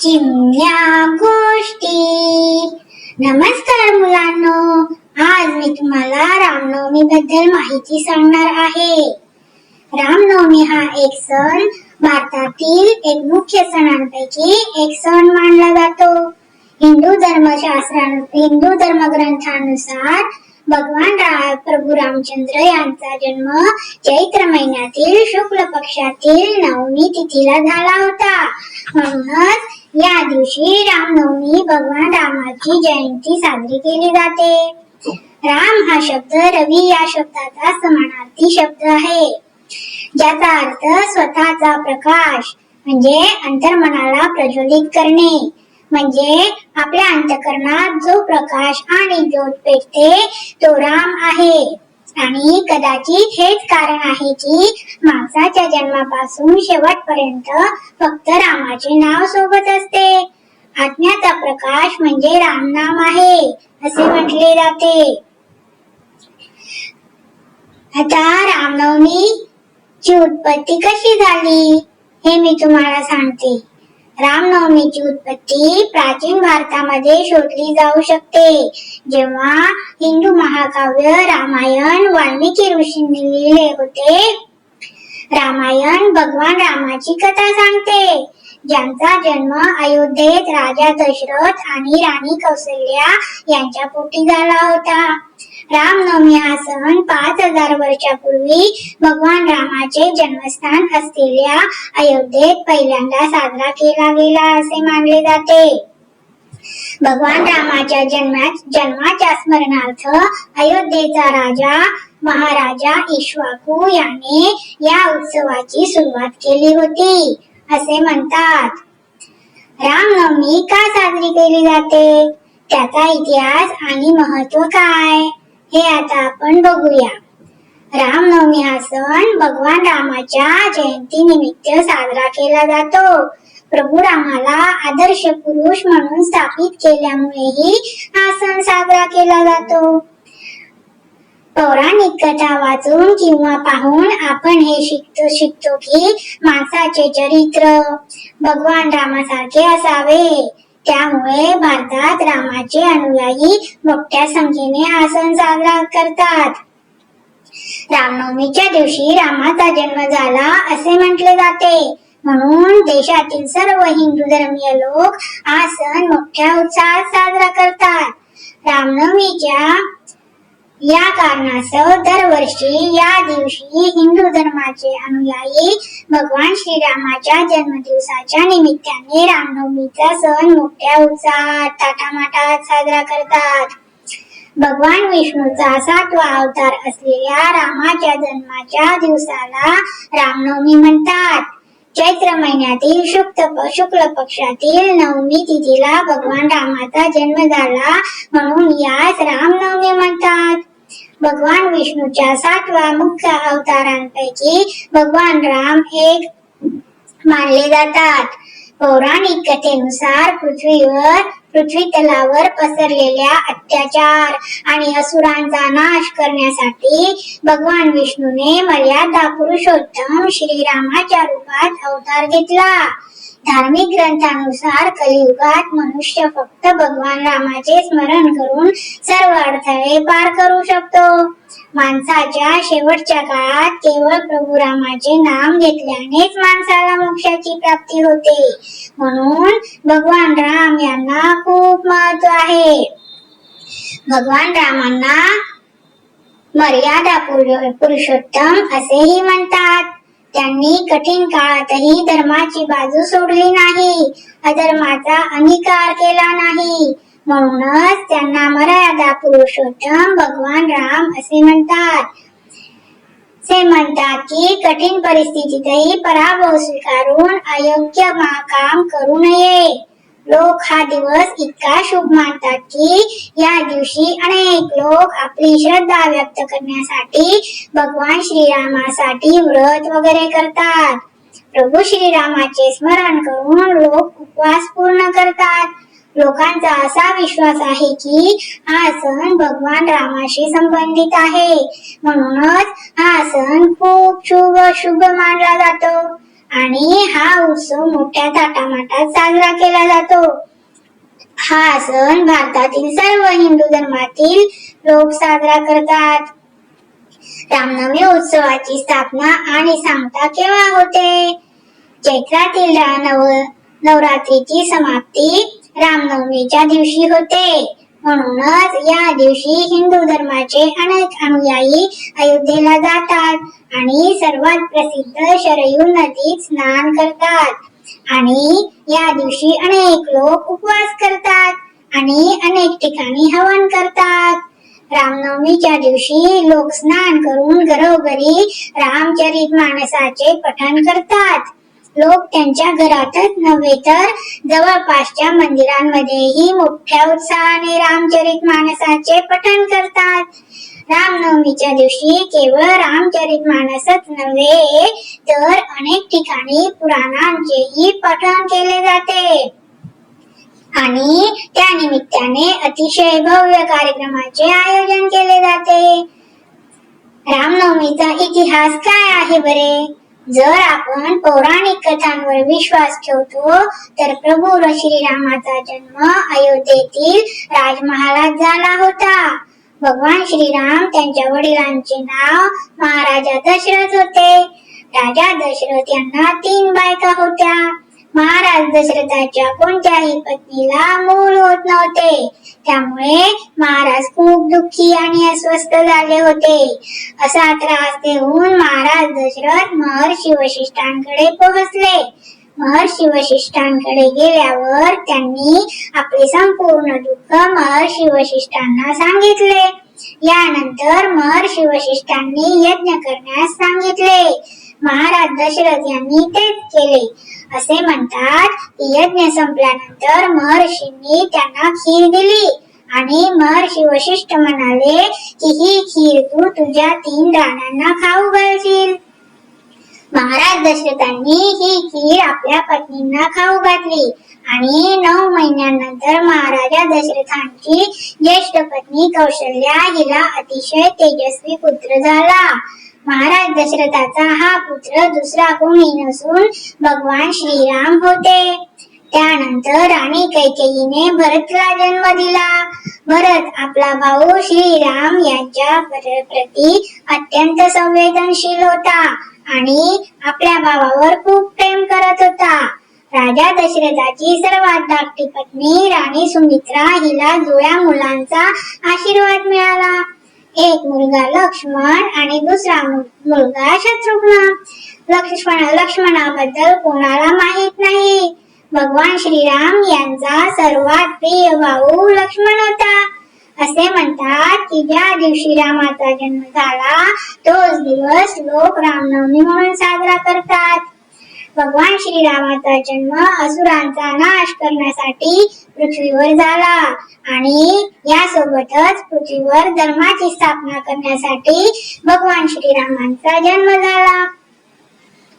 चिमण्या गोष्टी. नमस्कार मुलांनो आज मी तुम्हाला रामनवमी बद्दल माहिती सांगणार आहे. रामनवमी हा एक सण भारतातील एक मुख्य सणांपैकी एक सण मानला जातो. हिंदू धर्मशास्त्रा हिंदू धर्मग्रंथानुसार भगवान रा, प्रभू रामचंद्र यांचा जन्म चैत्र महिन्यातील शुक्ल पक्षातील नवमी तिथीला झाला होता. म्हणूनच या दिवशी रामनवमी भगवान रामाची जयंती साजरी केली जाते. राम हा शब्द रवी या शब्दाचा समानार्थी शब्द आहे. ज्याचा अर्थ स्वतःचा प्रकाश म्हणजे अंतर्मनाला प्रज्वलित करणे. म्हणजे आपल्या अंतकरणात जो प्रकाश आणि ज्योत पेटते तो राम आहे. आणि कदाचित हेच कारण आहे की माणसाच्या जन्मापासून शेवटपर्यंत फक्त रामाचे नाव सोबत असते. आज्ञाचा प्रकाश म्हणजे रामनाम आहे असे म्हटले जाते. आता रामनवमी ची उत्पत्ती कशी झाली हे मी तुम्हाला सांगते. रामनवमीची उत्पत्ती प्राचीन भारतामध्ये शोधली जाऊ शकते. जेव्हा हिंदू महाकाव्य रामायण वाल्मिकी ऋषींनी लिहिले होते रामायण भगवान रामाची कथा सांगते ज्यांचा जन्म अयोध्येत राजा दशरथ आणि राणी कौशल्या यांच्या पोटी झाला होता. रामनवमी हा सण पाच हजार वर्षापूर्वी भगवान रामाचे जन्मस्थान असलेल्या अयोध्येत पहिल्यांदा साजरा केला गेला असे मानले जाते. भगवान रामाच्या जन्मा जन्माच्या स्मरणार्थ अयोध्येचा राजा महाराजा इश्वाकू याने या उत्सवाची सुरुवात केली होती असे म्हणतात. रामनवमी का साजरी केली जाते? त्याचा इतिहास आणि महत्त्व काय? हे आता आपण बघूया. रामनवमी हा सण भगवान रामाच्या जयंती निमित्त साजरा केला जातो. प्रभू रामाला आदर्श पुरुष म्हणून स्थापित केल्यामुळेही हा सण साजरा केला जातो. पौराणिक कथा वाचून किंवा पाहून आपण हे शिकतो शिकतो की माणसाचे चरित्र भगवान रामासारखे असावे. त्यामुळे भारतात रामाचे अनुयायी मोठ्या संख्येने हा सण साजरा करतात. रामनवमीच्या दिवशी रामाचा जन्म झाला असे म्हटले जाते. म्हणून देशातील सर्व हिंदू धर्मीय लोक हा सण मोठ्या उत्साहात साजरा करतात. रामनवमीच्या या कारणास्तव दरवर्षी या दिवशी हिंदू धर्माचे अनुयायी भगवान श्रीरामाच्या जन्मदिवसाच्या निमित्ताने रामनवमीचा सण मोठ्या उत्साहात थाटामाटात साजरा करतात. भगवान विष्णूचा सातवा अवतार असलेल्या रामाच्या जन्माच्या दिवसाला रामनवमी म्हणतात. चैत्र महिन्यातील शुक्ल शुक्ल पक्षातील नवमी तिथीला भगवान रामाचा जन्म झाला म्हणून यास रामनवमी म्हणतात. भगवान विष्णूच्या सातव्या मुख्य अवतारांपैकी भगवान राम एक मानले जातात. पौराणिक कथेनुसार पृथ्वीवर पृथ्वी तलावर पसरलेल्या अत्याचार आणि असुरांचा नाश करण्यासाठी भगवान विष्णूने मर्यादा पुरुषोत्तम श्रीरामाच्या रूपात अवतार घेतला. धार्मिक ग्रंथानुसार कलियुगात मनुष्य फक्त भगवान रामाचे स्मरण करून सर्व अडथळे पार करू शकतो. माणसाच्या शेवटच्या काळात केवळ प्रभू रामाचे नाम घेतल्यानेच माणसाला मोक्षाची प्राप्ती होते. म्हणून भगवान राम यांना खूप महत्त्व आहे. भगवान रामांना मर्यादा पुरुषोत्तम असेही म्हणतात. त्यांनी कठीण काळातही धर्माची बाजू सोडली नाही. अधर्माचा अंगीकार केला नाही. म्हणूनच त्यांना मर्यादा पुरुषोत्तम भगवान राम असे म्हणतात. ते म्हणतात की कठीण परिस्थितीतही पराभव स्वीकारून अयोग्य काम करू नये. लोक हा दिवस इतका शुभ मानतात की या दिवशी अनेक लोक आपली श्रद्धा व्यक्त करण्यासाठी भगवान श्रीरामासाठी व्रत वगैरे करतात. प्रभू श्रीरामाचे स्मरण करून लोक उपवास पूर्ण करतात. लोकांचा असा विश्वास आहे की हा सण भगवान रामाशी संबंधित आहे. म्हणूनच हा सण खूप शुभ शुभ मानला जातो. आणि हा उत्सव मोठ्या थाटामाटात साजरा केला जातो. हा सण भारतातील सर्व हिंदू धर्मातील लोक साजरा करतात. रामनवमी उत्सवाची स्थापना आणि सांगता केव्हा होते? चैत्रातील नव नवरात्रीची समाप्ती रामनवमीच्या दिवशी होते. म्हणूनच या दिवशी हिंदू धर्माचे अनेक अनुयायी अयोध्येला जातात आणि सर्वात प्रसिद्ध शरयू नदीत स्नान करतात. आणि या दिवशी अनेक लोक उपवास करतात आणि अनेक ठिकाणी हवन करतात. रामनवमीच्या दिवशी लोक स्नान करून घरोघरी रामचरित मानसाचे पठण करतात. लोक त्यांच्या घरातच नव्हे तर जवळपासच्या मंदिरांमध्येही मोठ्या उत्साहाने रामचरित मानसाचे पठण करतात. रामनवमीच्या दिवशी केवळ रामचरित मानसच नव्हे तर अनेक ठिकाणी पुराणांचेही पठण केले जाते. आणि त्या निमित्ताने अतिशय भव्य कार्यक्रमाचे आयोजन केले जाते. रामनवमीचा इतिहास काय आहे बरे? जर आपण पौराणिक कथांवर विश्वास ठेवतो तर प्रभू श्रीरामाचा जन्म अयोध्येतील राजमहालात झाला होता. भगवान श्रीराम त्यांच्या वडिलांचे नाव महाराजा दशरथ होते. राजा दशरथ यांना तीन बायका होत्या. महाराज दशरथाच्या कोणत्याही पत्नीला मूल होत नव्हते. त्यामुळे महाराज खूप दुःखी आणि अस्वस्थ झाले होते. असा त्रास देऊन महाराज दशरथ महर्षी वशिष्ठांकडे पोहोचले. महर्षी वशिष्ठांकडे गेल्यावर त्यांनी आपले संपूर्ण दुःख महर्षी वशिष्ठांना सांगितले. यानंतर महर्षी वशिष्ठांनी यज्ञ करण्यास सांगितले. महाराज दशरथ यांनी तेच केले. असे म्हणतात की यज्ञ संपल्यानंतर महर्षींनी त्यांना खीर दिली. आणि महर्षी वशिष्ठ म्हणाले की ही खीर तू तुझ्या तीन राणांना खाऊ घालशील. महाराज दशरथांनी ही खीर आपल्या पत्नींना खाऊ घातली. आणि नऊ महिन्यानंतर महाराजा दशरथांची ज्येष्ठ पत्नी कौशल्या हिला अतिशय तेजस्वी पुत्र झाला. महाराज दशरथाचा हा पुत्र दुसरा कोणी नसून भगवान श्रीराम होते. त्यानंतर राणी कैकेयीने भरतला जन्म दिला. भरत आपला भाऊ श्रीराम यांच्या प्रती अत्यंत संवेदनशील होता आणि आपल्या भावावर खूप प्रेम करत होता. राजा दशरथाची सर्वात धाकटी पत्नी राणी सुमित्रा हिला जुळ्या मुलांचा आशीर्वाद मिळाला. एक मुलगा लक्ष्मण आणि दुसरा मुलगा शत्रुघ्न. लक्ष्मण लक्ष्मणाबद्दल कोणाला माहीत नाही. भगवान श्रीराम यांचा सर्वात प्रिय भाऊ लक्ष्मण होता. असे म्हणतात की ज्या दिवशी रामाचा जन्म झाला तोच दिवस लोक रामनवमी म्हणून साजरा करतात. भगवान श्रीरामाचा जन्म असुरांचा नाश करण्यासाठी पृथ्वीवर झाला. आणि यासोबतच पृथ्वीवर धर्माची स्थापना करण्यासाठी भगवान श्रीरामांचा जन्म झाला.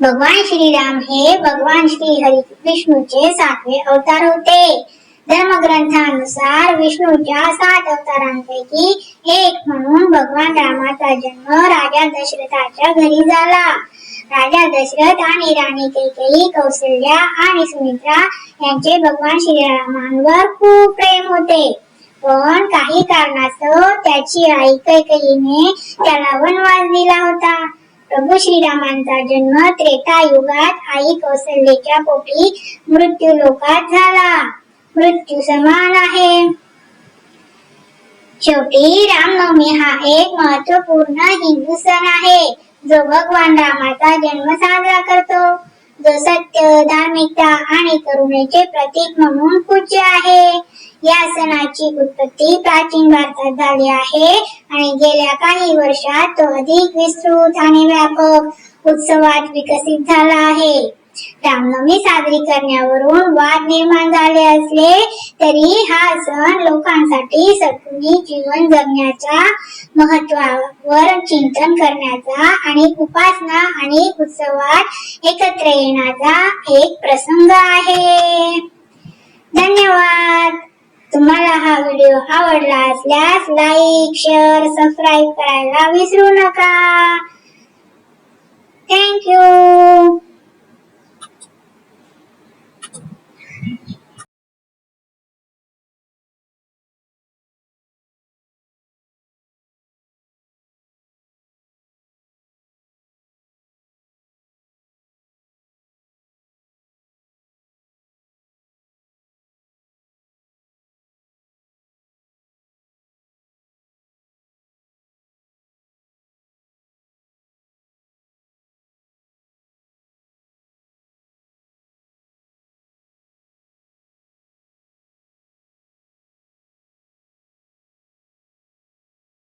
भगवान श्रीराम हे भगवान श्री हरी विष्णूचे सातवे अवतार होते. धर्मग्रंथानुसार विष्णूच्या सात अवतारांपैकी एक म्हणून भगवान रामाचा जन्म राजा दशरथाच्या घरी झाला. राजा दशरथ आणि राणी कैकेयी कौशल्या आणि सुमित्रा यांचे भगवान श्रीरामांवर खूप प्रेम होते. पण काही कारणास्तव त्याची आई कैकेयीने त्याला वनवास दिला होता. प्रभू श्रीरामांचा जन्म त्रेता युगात आई कौशल्याच्या पोटी मृत्यू लोकात झाला. मृत्यू समान आहे. शेवटी रामनवमी हा एक महत्त्वपूर्ण हिंदू सण आहे. जो भगवान रामाचा जन्म साजरा करतो जो सत्य धार्मिकता आणि करुणेचे प्रतीक म्हणून पूज्य आहे. या सणाची उत्पत्ती प्राचीन भारतात झाली आहे आणि गेल्या काही वर्षात तो अधिक विस्तृत आणि व्यापक उत्सवात विकसित झाला आहे. रामनवमी साजरी करण्यावरून वाद निर्माण झाले असले तरी हा सण लोकांसाठी सगळी जीवन जगण्याच्या महत्वावर चिंतन करण्याचा आणि उपासना आणि उत्सवात एकत्र येण्याचा एक प्रसंग आहे. धन्यवाद. तुम्हाला हा व्हिडिओ आवडला असल्यास लाईक शेअर सबस्क्राईब करायला विसरू नका. थँक्यू